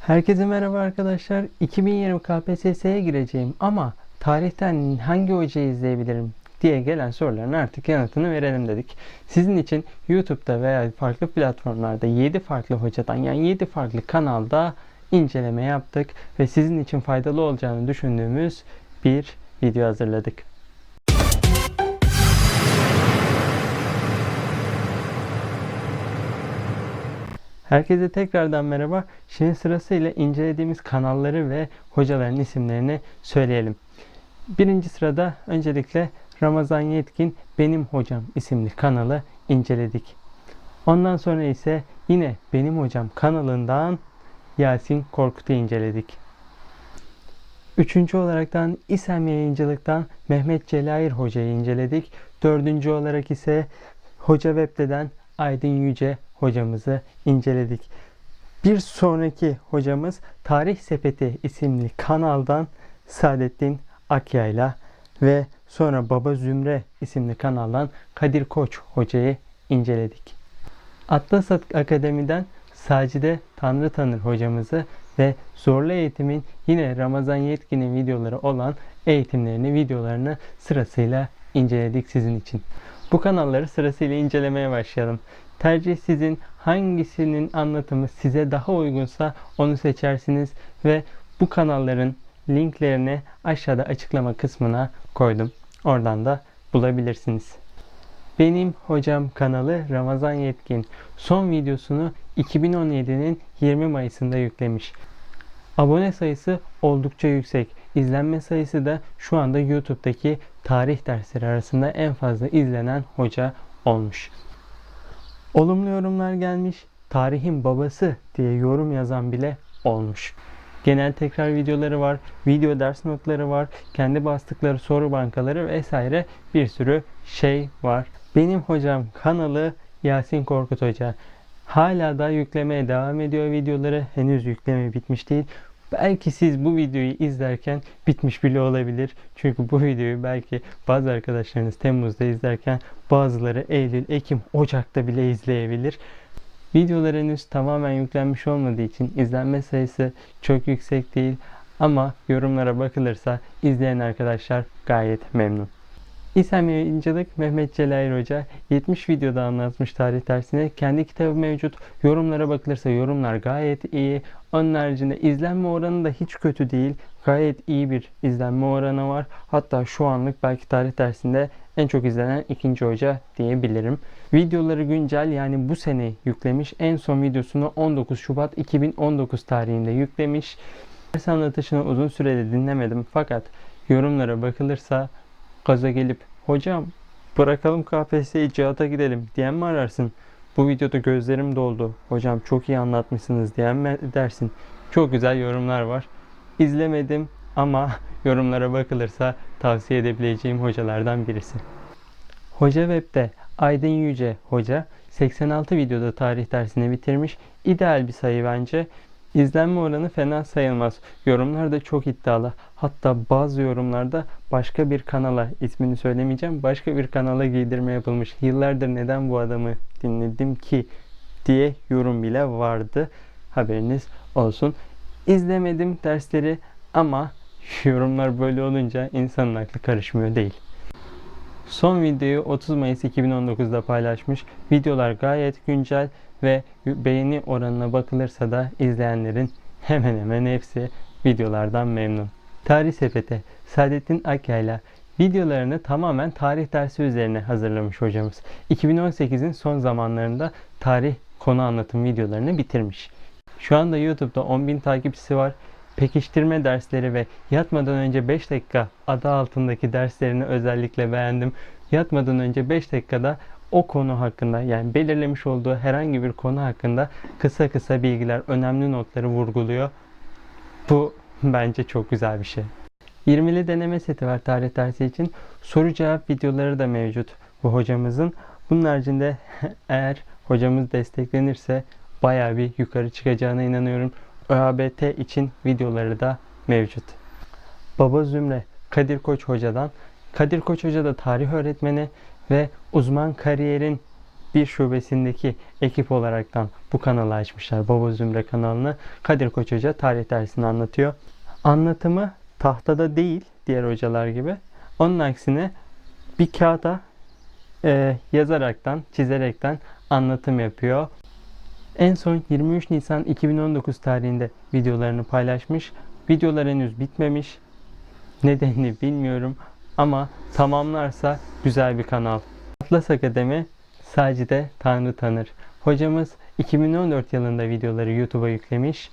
Herkese merhaba arkadaşlar. 2020 KPSS'ye gireceğim ama tarihten hangi hocayı izleyebilirim diye gelen soruların artık yanıtını verelim dedik. Sizin için YouTube'da veya farklı platformlarda 7 farklı hocadan yani 7 farklı kanalda inceleme yaptık ve sizin için faydalı olacağını düşündüğümüz bir video hazırladık. Herkese tekrardan merhaba. Şimdi sırasıyla incelediğimiz kanalları ve hocaların isimlerini söyleyelim. Birinci sırada öncelikle Ramazan Yetkin Benim Hocam isimli kanalı inceledik. Ondan sonra ise yine Benim Hocam kanalından Yasin Korkut'u inceledik. Üçüncü olaraktan İSEM Yayıncılık'tan Mehmet Celayir Hoca'yı inceledik. Dördüncü olarak ise Hoca Web'den Aydın Yüce hocamızı inceledik. Bir sonraki hocamız Tarih Sepeti isimli kanaldan Saadettin Akyayla ve sonra Baba Zümre isimli kanaldan Kadir Koç hocayı inceledik. Atlas Akademi'den Sacide Tanrı Tanır hocamızı ve Zorlu Eğitim'in yine Ramazan Yetkin'in videoları olan eğitimlerini, videolarını sırasıyla inceledik sizin için. Bu kanalları sırasıyla incelemeye başlayalım. Tercih sizin hangisinin anlatımı size daha uygunsa onu seçersiniz ve bu kanalların linklerini aşağıda açıklama kısmına koydum. Oradan da bulabilirsiniz. Benim hocam kanalı Ramazan Yetkin son videosunu 2017'nin 20 Mayıs'ında yüklemiş. Abone sayısı oldukça yüksek. İzlenme sayısı da şu anda YouTube'daki tarih dersleri arasında en fazla izlenen hoca olmuş. Olumlu yorumlar gelmiş. Tarihin babası diye yorum yazan bile olmuş. Genel tekrar videoları var, video ders notları var, kendi bastıkları soru bankaları vesaire bir sürü şey var. Benim hocam kanalı Yasin Korkut Hoca. Hala da yüklemeye devam ediyor videoları. Henüz yükleme bitmiş değil. Belki siz bu videoyu izlerken bitmiş bile olabilir. Çünkü bu videoyu belki bazı arkadaşlarınız Temmuz'da izlerken bazıları Eylül, Ekim, Ocak'ta bile izleyebilir. Videolar henüz tamamen yüklenmiş olmadığı için izlenme sayısı çok yüksek değil. Ama yorumlara bakılırsa izleyen arkadaşlar gayet memnun. İsem Yayıncılık Mehmet Celayir Hoca 70 videoda anlatmış tarih dersini. Kendi kitabı mevcut. Yorumlara bakılırsa yorumlar gayet iyi. Onun haricinde izlenme oranı da hiç kötü değil. Gayet iyi bir izlenme oranı var. Hatta şu anlık belki tarih dersinde en çok izlenen ikinci hoca diyebilirim. Videoları güncel yani bu sene yüklemiş. En son videosunu 19 Şubat 2019 tarihinde yüklemiş. Ders anlatışını uzun sürede dinlemedim fakat yorumlara bakılırsa gaza gelip hocam bırakalım KPSS'yi Cihat'a gidelim diyen mi ararsın? Bu videoda gözlerim doldu. Hocam çok iyi anlatmışsınız diyen mi dersin? Çok güzel yorumlar var. İzlemedim ama yorumlara bakılırsa tavsiye edebileceğim hocalardan birisi. Hoca Web'de Aydın Yüce Hoca 86 videoda tarih dersini bitirmiş. İdeal bir sayı bence. İzlenme oranı fena sayılmaz. Yorumlar da çok iddialı. Hatta bazı yorumlarda başka bir kanala, ismini söylemeyeceğim, başka bir kanala giydirme yapılmış. Yıllardır neden bu adamı dinledim ki diye yorum bile vardı. Haberiniz olsun. İzlemedim dersleri ama yorumlar böyle olunca insanın aklı karışmıyor değil. Son videoyu 30 Mayıs 2019'da paylaşmış. Videolar gayet güncel ve beğeni oranına bakılırsa da izleyenlerin hemen hemen hepsi videolardan memnun. Tarih Sepeti Saadettin Akya'yla videolarını tamamen tarih dersi üzerine hazırlamış hocamız. 2018'in son zamanlarında tarih konu anlatım videolarını bitirmiş. Şu anda YouTube'da 10.000 takipçisi var. Pekiştirme dersleri ve yatmadan önce 5 dakika adı altındaki derslerini özellikle beğendim. Yatmadan önce 5 dakikada o konu hakkında yani belirlemiş olduğu herhangi bir konu hakkında kısa kısa bilgiler, önemli notları vurguluyor. Bu bence çok güzel bir şey. 20'li deneme seti var tarih dersi için. Soru cevap videoları da mevcut bu hocamızın. Bunun haricinde eğer hocamız desteklenirse baya bir yukarı çıkacağına inanıyorum. ÖABT için videoları da mevcut. Baba Zümre Kadir Koç Hoca'dan. Kadir Koç Hoca da tarih öğretmeni ve uzman kariyerin bir şubesindeki ekip olaraktan bu kanalı açmışlar. Baba Zümre kanalını. Kadir Koç Hoca tarih dersini anlatıyor. Anlatımı tahtada değil diğer hocalar gibi. Onun aksine bir kağıda e, yazaraktan, çizerekten anlatım yapıyor. En son 23 Nisan 2019 tarihinde videolarını paylaşmış. Videolar henüz bitmemiş. Nedenini bilmiyorum ama tamamlarsa güzel bir kanal. Atlas Akademi Sacide Tanrı Tanır. Hocamız 2014 yılında videoları YouTube'a yüklemiş.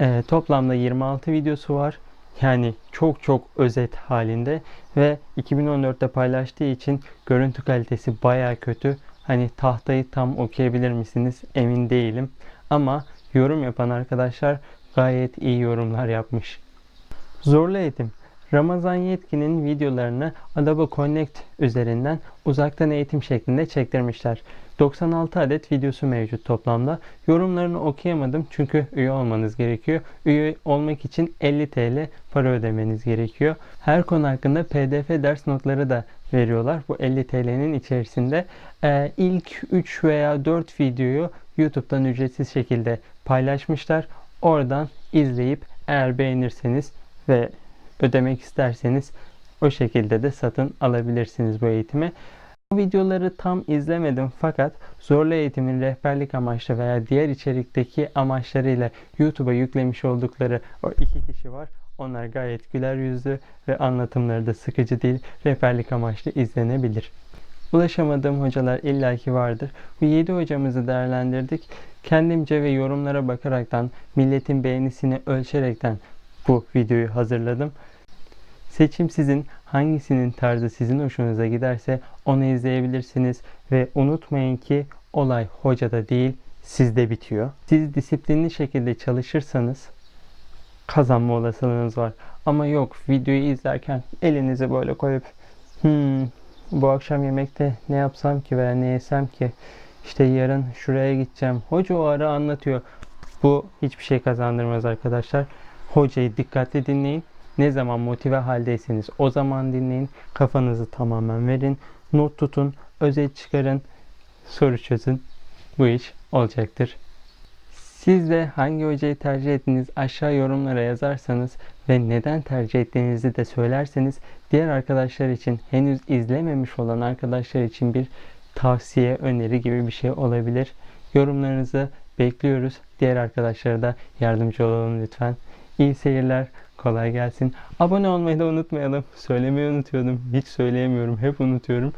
Ee, toplamda 26 videosu var. Yani çok çok özet halinde ve 2014'te paylaştığı için görüntü kalitesi baya kötü. Hani tahtayı tam okuyabilir misiniz emin değilim. Ama yorum yapan arkadaşlar gayet iyi yorumlar yapmış. Zorlu eğitim. Ramazan Yetkin'in videolarını Adobe Connect üzerinden uzaktan eğitim şeklinde çektirmişler. 96 adet videosu mevcut toplamda. Yorumlarını okuyamadım çünkü üye olmanız gerekiyor. Üye olmak için 50 TL para ödemeniz gerekiyor. Her konu hakkında PDF ders notları da veriyorlar. Bu 50 TL'nin içerisinde Ee, ilk 3 veya 4 videoyu YouTube'dan ücretsiz şekilde paylaşmışlar. Oradan izleyip eğer beğenirseniz ve ödemek isterseniz o şekilde de satın alabilirsiniz bu eğitimi. Bu videoları tam izlemedim fakat zorlu eğitimin rehberlik amaçlı veya diğer içerikteki amaçlarıyla YouTube'a yüklemiş oldukları o iki kişi var. Onlar gayet güler yüzlü ve anlatımları da sıkıcı değil. Rehberlik amaçlı izlenebilir. Ulaşamadığım hocalar illaki vardır. Bu 7 hocamızı değerlendirdik. Kendimce ve yorumlara bakaraktan, milletin beğenisini ölçerekten bu videoyu hazırladım. Seçim sizin. Hangisinin tarzı sizin hoşunuza giderse onu izleyebilirsiniz. Ve unutmayın ki olay hocada değil sizde bitiyor. Siz disiplinli şekilde çalışırsanız kazanma olasılığınız var. Ama yok videoyu izlerken elinizi böyle koyup hmm, bu akşam yemekte ne yapsam ki veya ne yesem ki işte yarın şuraya gideceğim. Hoca o ara anlatıyor. Bu hiçbir şey kazandırmaz arkadaşlar. Hocayı dikkatli dinleyin. Ne zaman motive haldeyseniz o zaman dinleyin. Kafanızı tamamen verin. Not tutun. Özet çıkarın. Soru çözün. Bu iş olacaktır. Siz de hangi hocayı tercih ettiniz aşağı yorumlara yazarsanız ve neden tercih ettiğinizi de söylerseniz diğer arkadaşlar için henüz izlememiş olan arkadaşlar için bir tavsiye, öneri gibi bir şey olabilir. Yorumlarınızı bekliyoruz. Diğer arkadaşlara da yardımcı olalım lütfen. İyi seyirler, kolay gelsin. Abone olmayı da unutmayalım. Söylemeyi unutuyordum. Hiç söyleyemiyorum, hep unutuyorum.